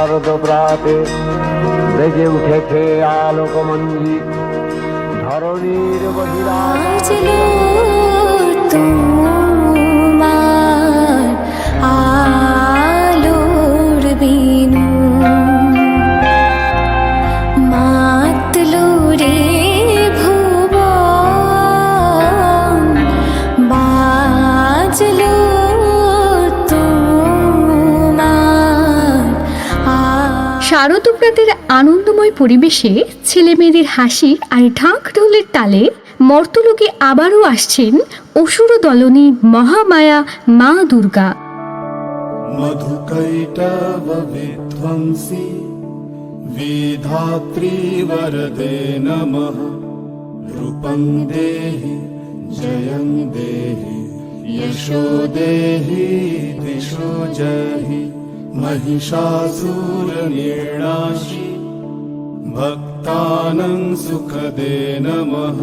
শারদ প্রাতে বেজে উঠেছে আলোকমঞ্জি ধরণীর বহিরা আ- শারদপ্রাতের আনন্দময় পরিবেশে ছেলেমেয়েদের হাসি আর ঢাক ঢোলের তালে মর্তলোকে আবারও আসছেন অসুর দলনী মহামায়া মা দুর্গা मधुकैटवविध्वंसि विधात्री वरदे नमः रूपं देहि जयं देहि यशो देहि दिशो जहि महिषासुरनिर्णाशि भक्तानं सुखदे नमः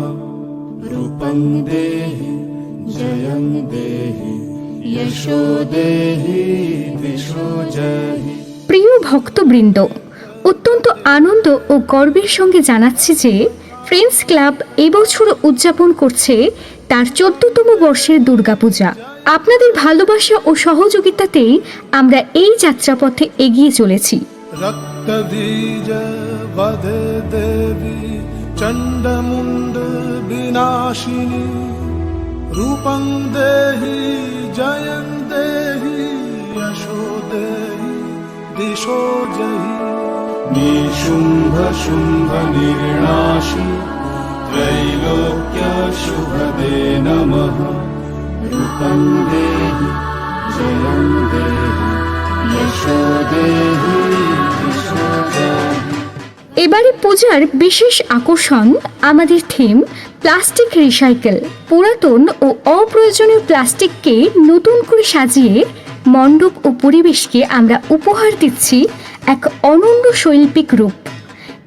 रूपं देहि जयं देहि यशो देहि दिशो जहि প্রিয় ভক্তবৃন্দ অত্যন্ত আনন্দ ও গর্বের সঙ্গে জানাচ্ছি যে ফ্রেন্ডস ক্লাব এবছর উদযাপন করছে তার চোদ্দতম বর্ষের দুর্গাপূজা আপনাদের ভালোবাসা ও সহযোগিতাতেই আমরা এই যাত্রাপথে এগিয়ে চলেছি। দেবী চণ্ডমুণ্ড বিনাশিনী। নিশুম্ভ শুম্ভ নির্ণাশি ত্রৈলোক্য শুভদে নমঃ। रूपं देहि जयं देहि यशो देहि दिशो जहि এবারে পূজার বিশেষ আকর্ষণ আমাদের থিম প্লাস্টিক রিসাইকেল পুরাতন ও অপ্রয়োজনীয় প্লাস্টিককে নতুন করে সাজিয়ে মণ্ডপ ও পরিবেশকে আমরা উপহার দিচ্ছি এক অনন্য শৈল্পিক রূপ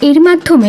এর মাধ্যমে